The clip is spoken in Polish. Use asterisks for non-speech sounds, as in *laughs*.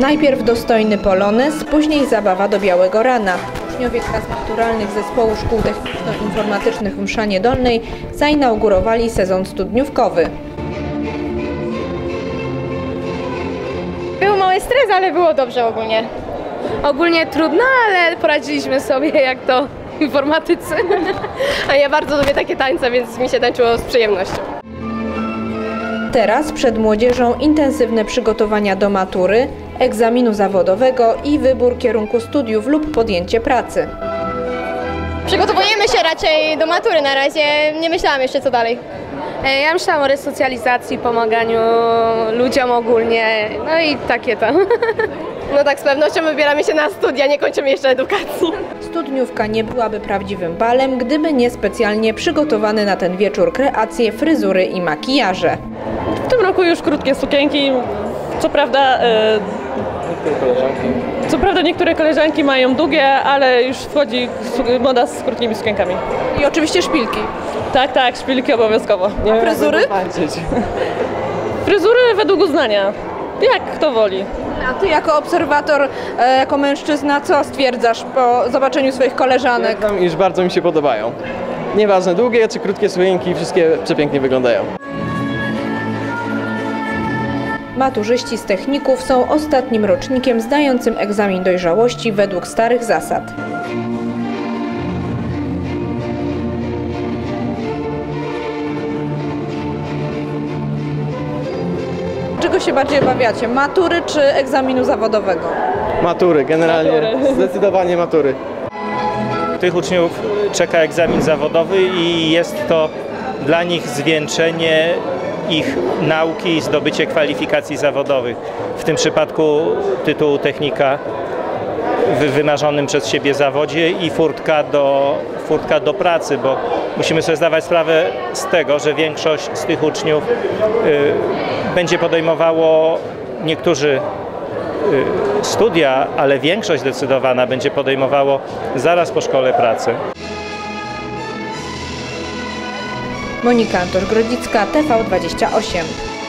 Najpierw dostojny polonez, później zabawa do białego rana. Uczniowie klas maturalnych Zespołu Szkół Techniczno-Informatycznych w Mszanie Dolnej zainaugurowali sezon studniówkowy. Był mały stres, ale było dobrze ogólnie. Ogólnie trudno, ale poradziliśmy sobie *laughs* jak to informatycy. A ja bardzo lubię takie tańce, więc mi się tańczyło z przyjemnością. Teraz przed młodzieżą intensywne przygotowania do matury, egzaminu zawodowego i wybór kierunku studiów lub podjęcie pracy. Przygotowujemy się raczej do matury na razie. Nie myślałam jeszcze co dalej. E, Ja myślałam o resocjalizacji, pomaganiu ludziom ogólnie, no i takie tam. *laughs* No tak, z pewnością wybieramy się na studia, nie kończymy jeszcze edukacji. Studniówka nie byłaby prawdziwym balem, gdyby nie specjalnie przygotowany na ten wieczór kreacje, fryzury i makijaże. W tym roku już krótkie sukienki. Co prawda, e, co prawda niektóre koleżanki mają długie, ale już wchodzi moda z krótkimi sukienkami. I oczywiście szpilki. Tak, tak, szpilki obowiązkowo. A fryzury? *laughs* Fryzury według uznania. Jak kto woli. A ty jako obserwator, e, jako mężczyzna, co stwierdzasz po zobaczeniu swoich koleżanek? Tam iż bardzo mi się podobają. Nieważne długie czy krótkie sukienki, wszystkie przepięknie wyglądają. Maturzyści z techników są ostatnim rocznikiem zdającym egzamin dojrzałości według starych zasad. Czego się bardziej obawiacie? Matury czy egzaminu zawodowego? Matury, generalnie Matury. *laughs* zdecydowanie matury. Tych uczniów czeka egzamin zawodowy i jest to dla nich zwieńczenie ich nauki i zdobycie kwalifikacji zawodowych. W tym przypadku tytułu technika w wymarzonym przez siebie zawodzie i furtka do, furtka do pracy, bo musimy sobie zdawać sprawę z tego, że większość z tych uczniów y, będzie podejmowało niektórzy studia, ale większość zdecydowana będzie podejmowało zaraz po szkole pracę. Monika Antosz-Grodzicka, TV28.